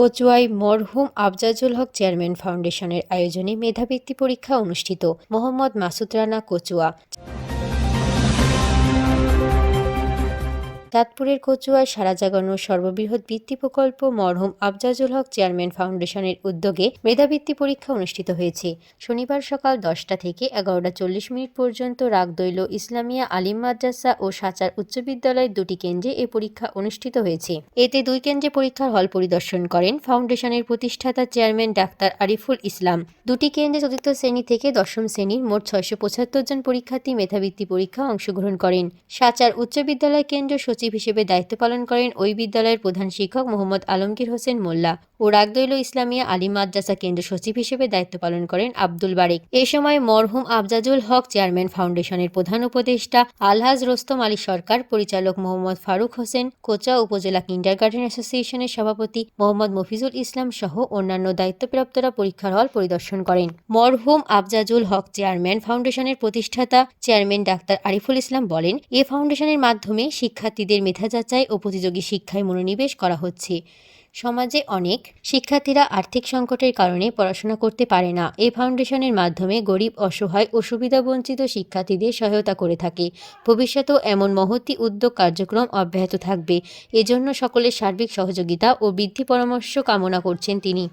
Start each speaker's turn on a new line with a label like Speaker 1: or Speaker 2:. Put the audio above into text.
Speaker 1: কচুয়ায় মরহুম আফজাজুল হক চেয়ারম্যান ফাউন্ডেশনের আয়োজনে মেধাবৃত্তি পরীক্ষা অনুষ্ঠিত মোহাম্মদ মাসুদ রানা কচুয়া চাঁদপুরের কচুয়ায় সারা জাগানো সর্ববৃহৎ বৃত্তি প্রকল্প মরহুম আফজাজুল হক চেয়ারম্যান ফাউন্ডেশনের উদ্যোগে মেধাবৃত্তি পরীক্ষা অনুষ্ঠিত হয়েছে। শনিবার সকাল দশটা থেকে এগারোটা চল্লিশ মিনিট পর্যন্ত রাগদৈল ইসলামিয়া আলিম মাদ্রাসা ও সাচার উচ্চ বিদ্যালয়ের দুটি কেন্দ্রে এ পরীক্ষা অনুষ্ঠিত হয়েছে। এতে দুই কেন্দ্রে পরীক্ষার হল পরিদর্শন করেন ফাউন্ডেশনের প্রতিষ্ঠাতা চেয়ারম্যান ডাক্তার আরিফুল ইসলাম। দুটি কেন্দ্রে চতুর্থ শ্রেণি থেকে দশম শ্রেণির মোট ছয়শো পঁচাত্তর জন পরীক্ষার্থী মেধাবৃত্তি পরীক্ষা অংশগ্রহণ করেন। সাচার উচ্চ বিদ্যালয় কেন্দ্র সচিব হিসেবে দায়িত্ব পালন করেন ওই বিদ্যালয়ের প্রধান শিক্ষক মোহাম্মদ আলমগীর হোসেন মোল্লা ও রাগদৈল ইসলামিয়া আলী মাদ্রাসা কেন্দ্র সচিব হিসেবে দায়িত্ব পালন করেন আব্দুল বারেক। এ সময় মরহুম আফজাজুল হক চেয়ারম্যান ফাউন্ডেশনের প্রধান উপদেষ্টা আলহাজ রোস্তম আলী সরকার, পরিচালক মোহাম্মদ ফারুক হোসেন, কোচা উপজেলা কিন্ডারগার্টেন অ্যাসোসিয়েশনের সভাপতি মোহাম্মদ মফিজুল ইসলাম সহ অন্যান্য দায়িত্বপ্রাপ্তরা পরীক্ষার হল পরিদর্শন করেন। মরহুম আফজাজুল হক চেয়ারম্যান ফাউন্ডেশনের প্রতিষ্ঠাতা চেয়ারম্যান ডাক্তার আরিফুল ইসলাম বলেন, এ ফাউন্ডেশনের মাধ্যমে শিক্ষার্থীদের মেধা যাচাই ও প্রতিযোগী শিক্ষায় মনোনিবেশ করা হচ্ছে। সমাজে অনেক শিক্ষার্থীরা আর্থিক সংকটের কারণে পড়াশোনা করতে পারে না। এই ফাউন্ডেশনের মাধ্যমে গরিব, অসহায় ও সুবিধাবঞ্চিত শিক্ষার্থীদের সহায়তা করে থাকে। ভবিষ্যতেও এমন মহতি উদ্যোগ কার্যক্রম অব্যাহত থাকবে। এজন্য সকলের সার্বিক সহযোগিতা ও বৃদ্ধি পরামর্শ কামনা করছেন তিনি।